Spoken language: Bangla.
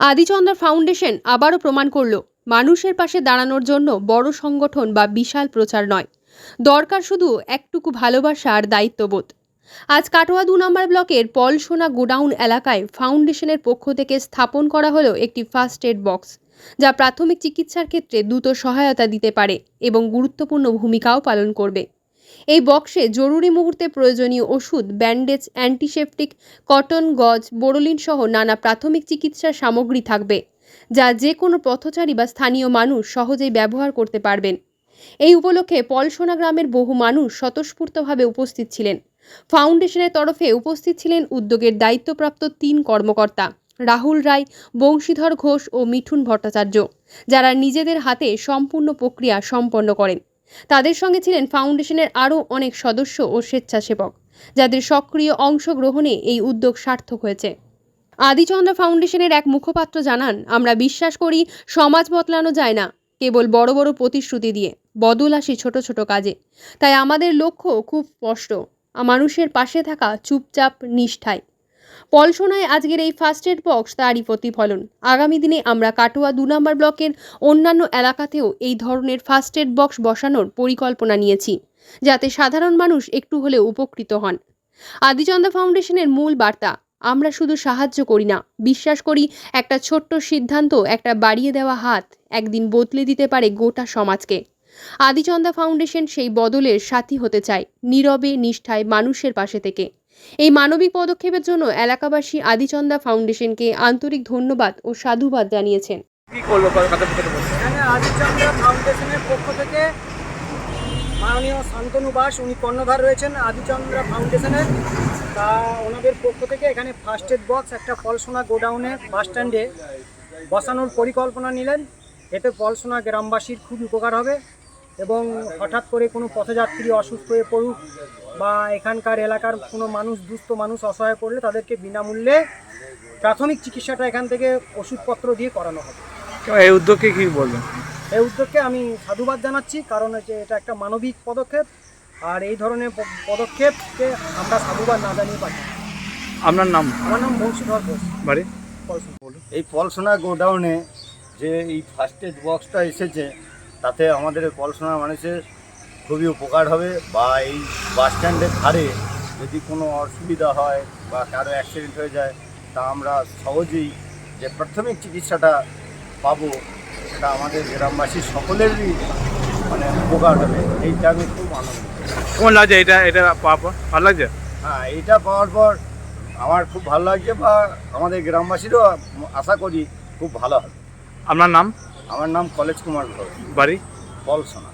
আদিচন্দ্র ফাউন্ডেশন আবারও প্রমাণ করল, মানুষের পাশে দাঁড়ানোর জন্য বড় সংগঠন বা বিশাল প্রচার নয়। দরকার শুধু একটুকু ভালোবাসা আর দায়িত্ববোধ। আজ কাটোয়া দু নম্বর ব্লকের পলসোনা গোডাউন এলাকায় ফাউন্ডেশনের পক্ষ থেকে স্থাপন করা হলো একটি ফার্স্ট এড বক্স, যা প্রাথমিক চিকিৎসার ক্ষেত্রে দ্রুত সহায়তা দিতে পারে এবং গুরুত্বপূর্ণ ভূমিকাও পালন করবে। এই বক্সে জরুরি মুহূর্তে প্রয়োজনীয় ওষুধ, ব্যান্ডেজ, অ্যান্টিসেপটিক, কটন, গজ, বোরোলিন সহ নানা প্রাথমিক চিকিৎসার সামগ্রী থাকবে, যা যে কোনো পথচারী বা স্থানীয় মানুষ সহজেই ব্যবহার করতে পারবেন। এই উপলক্ষে পলসোনা গ্রামের বহু মানুষ স্বতঃস্ফূর্তভাবে উপস্থিত ছিলেন। ফাউন্ডেশনের তরফে উপস্থিত ছিলেন উদ্যোগের দায়িত্বপ্রাপ্ত তিন কর্মকর্তা, রাহুল রায়, বংশীধর ঘোষ ও মিঠুন ভট্টাচার্য, যারা নিজেদের হাতে সম্পূর্ণ প্রক্রিয়া সম্পন্ন করেন। তাদের সঙ্গে ছিলেন ফাউন্ডেশনের আরও অনেক সদস্য ও স্বেচ্ছাসেবক, যাদের সক্রিয় অংশগ্রহণে এই উদ্যোগ সার্থক হয়েছে। আদিচন্দ্র ফাউন্ডেশনের এক মুখপাত্র জানান, আমরা বিশ্বাস করি সমাজ বদলানো যায় না, কেবল বড় বড় প্রতিশ্রুতি দিয়ে, বদল আসে ছোট ছোট কাজে। তাই আমাদের লক্ষ্য খুব স্পষ্ট, মানুষের পাশে থাকা চুপচাপ নিষ্ঠায়। পলসোনায় আজকের এই ফার্স্ট এড বক্স তারই প্রতিফলন। আগামী দিনে আমরা কাটোয়া দু নম্বর ব্লকের অন্যান্য এলাকাতেও এই ধরনের ফার্স্ট এড বক্স বসানোর পরিকল্পনা নিয়েছি, যাতে সাধারণ মানুষ একটু হলেও উপকৃত হন। আদিচন্দ্র ফাউন্ডেশনের মূল বার্তা, আমরা শুধু সাহায্য করি না, বিশ্বাস করি একটা ছোট্ট সিদ্ধান্ত, একটা বাড়িয়ে দেওয়া হাত একদিন বদলে দিতে পারে গোটা সমাজকে। আদিচন্দা ফাউন্ডেশন সেই বদলের সাথী হতে চায়, নীরবে, নিষ্ঠায় মানুষের পাশে থেকে। এই মানবিক পদক্ষেপের জন্য এলাকাবাসী আদিচন্দা ফাউন্ডেশনকে আন্তরিক ধন্যবাদ ও সাধুবাদ জানিয়েছেন। ফাউন্ডেশনের পক্ষ থেকে মাননীয় শান্তনু বাস উনি কর্ণধার রয়েছেন আদিচন্দ্র ফাউন্ডেশনের। তা ওনাদের পক্ষ থেকে এখানে ফার্স্ট এড বক্স একটা পলসোনা গোডাউনে বাস স্ট্যান্ডে বসানোর পরিকল্পনা নিলেন। এতে পলসোনা গ্রামবাসীর খুব উপকার হবে। এবং হঠাৎ করে কোনো পথযাত্রী অসুস্থ হয়ে পড়ুক বা এখানকার এলাকার কোনো মানুষ দুস্থ মানুষ অসহায় পড়লে তাদেরকে বিনামূল্যে প্রাথমিক চিকিৎসাটা এখান থেকে ওষুধপত্র দিয়ে করানো হবে। এই উদ্যোগকে কি বলবেন? এই উদ্যোগকে আমি সাধুবাদ জানাচ্ছি কারণ হচ্ছে এটা একটা মানবিক পদক্ষেপ আর এই ধরনের পদক্ষেপকে আমরা সাধুবাদ না জানিয়ে পারি আপনার নাম? আমার নাম বংশীধর ঘোষ। বাড়ি? বলুন এই পলসোনা গোডাউনে যে এই ফার্স্ট এড বক্সটা এসেছে তাতে আমাদের পলসোনা মানুষের খুবই উপকার হবে বা এই বাস স্ট্যান্ডের ধারে যদি কোনো অসুবিধা হয় বা কারও অ্যাক্সিডেন্ট হয়ে যায় তা আমরা সহজেই যে প্রাথমিক চিকিৎসাটা পাবো সেটা আমাদের গ্রামবাসী সকলেরই মানে উপকার হবে। এইটা আমি খুব আনন্দ কেমন লাগছে এটা? এটা? ভালো লাগছে? হ্যাঁ এইটা পাওয়ার পর আমার খুব ভালো লাগছে বা আমাদের গ্রামবাসীরও আশা করি খুব ভালো হবে। আপনার নাম? আমার নাম কলেজ কুমার ঘোষ। বাড়ি? পলসোনা।